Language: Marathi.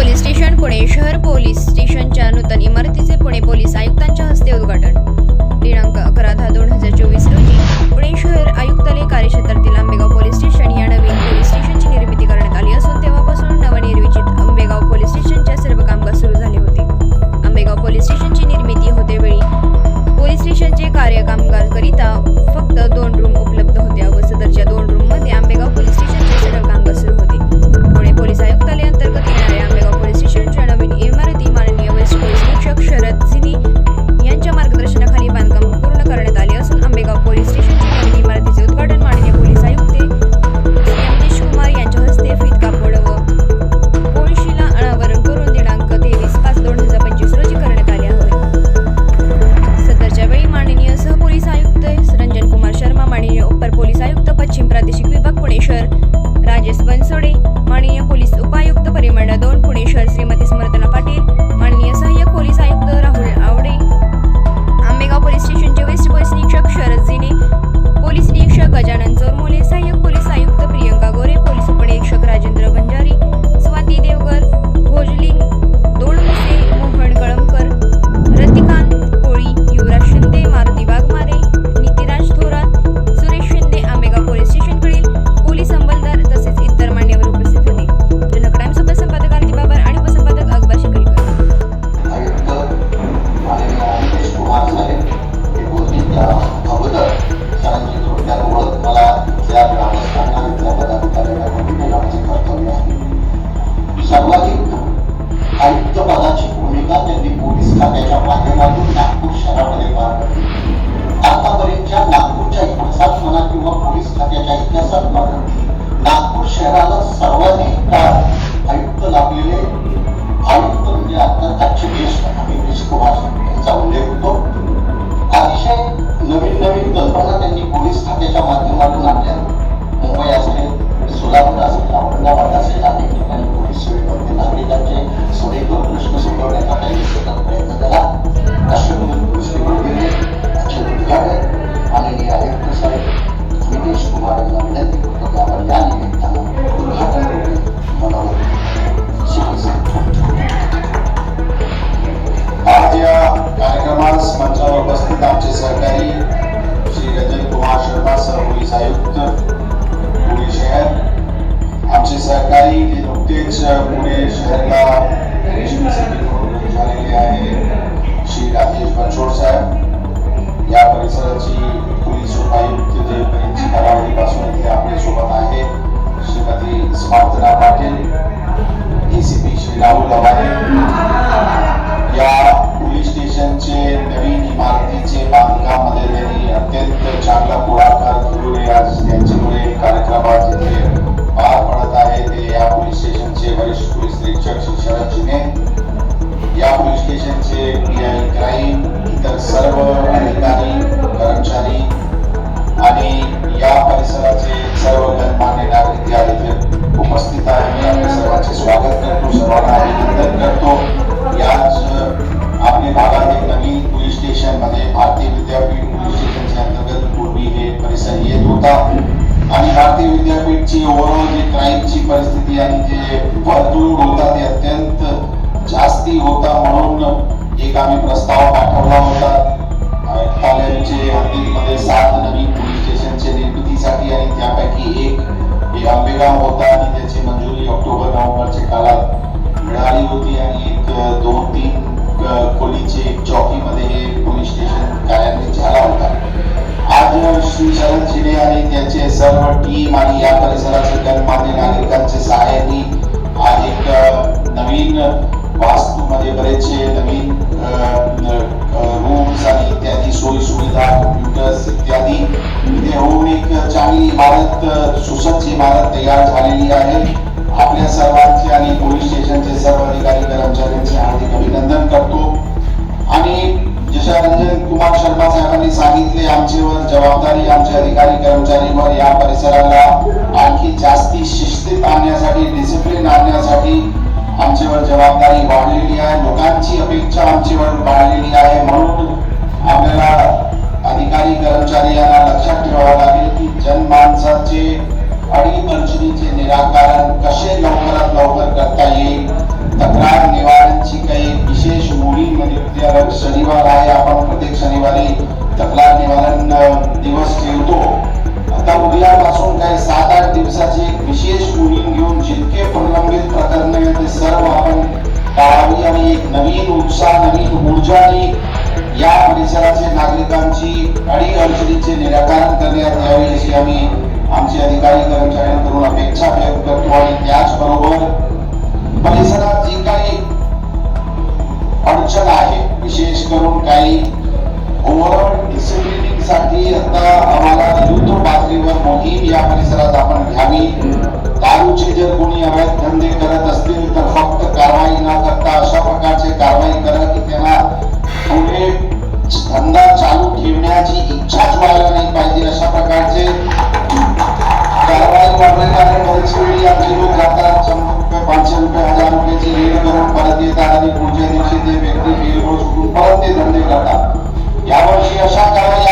पोलीस स्टेशन पुणे शहर पोलीस स्टेशनच्या नूतन इमारतीचे पुणे पोलीस आयुक्तांच्या हस्ते उद्घाटन. दिनांक अकरा दहा दोन हजार चोवीस रोजी पुणे शहर आयुक्त शहर। आमचे सहकारी जे नुकतेच पुणे शहरला झालेले है श्री राजेश बनसोड साहब. या परिसराची पोलीस उपायुक्त देवी पास अपने सोबत है श्रीमती स्मार्थना पाटिल डीसीपी श्री राहुल अवाने या शिक्षक शिक्षक जुने या पोलीस स्टेशनचे पी क्राईम इतर सर्व अधिकारी कर्मचारी आणि या परिसराचे सर्व गणमान्य परिस्थिती आणि जे वर्तुळ होता ते अत्यंत जास्ती होता म्हणून एक आम्ही प्रस्ताव पाठवला. शरद शिंदे आणि त्यांचे सर्व टीम आणि या परिसराचे गणमान्य नागरिकांचे सहाय्याने आज एक नवीन वास्तूमध्ये बरेचसे नवीन रूम्स आणि इत्यादी सोयी सुविधा कॉम्प्युटर्स इत्यादी इथे होऊन एक चांगली इमारत सुसज्ज इमारत तयार झालेली आहे. आपल्या सर्वांचे आणि पोलीस स्टेशनचे सर्व अधिकारी कर्मचाऱ्यांचे हार्दिक अभिनंदन करतो. आणि जशा रंजन कुमार शर्मा साहेबांनी सांगितले आमच्यावर जबाबदारी आमचे अधिकारी कर्मचारीवर या परिसराला आणखी जास्ती शिस्तीत आणण्यासाठी डिसिप्लिन आणण्यासाठी आमच्यावर जबाबदारी वाढलेली आहे. लोकांची अपेक्षा आमच्यावर वाढलेली आहे. म्हणून आपल्याला अधिकारी कर्मचारी यांना लक्षात ठेवावं लागेल की जनमानसाचे अडीअडचणीचे निराकरण कसे लवकरात लवकर पुजारी या परिसराचे नागरिकांची अडी अडचणीचे निराकरण करण्यात यावे अशी आम्ही आमचे अधिकारी कर्मचाऱ्यांकडून अपेक्षा व्यक्त करतो आणि त्याचबरोबर परिसरात जी काही अडचण आहे विशेष करून काही ओव्हरऑल डिसिप्लिनिंगसाठी आता आम्हाला युद्ध पातळीवर मोहीम या परिसरात आपण घ्यावी. दारूचे जर कोणी अवैध धंदे करत असतील तर फक्त कारवाई त्यांची वेळ परत येतात आणि पुढच्या दिवशी ते व्यक्ती बिल परत ते धंदे करतात. यावर्षी अशा कारवाई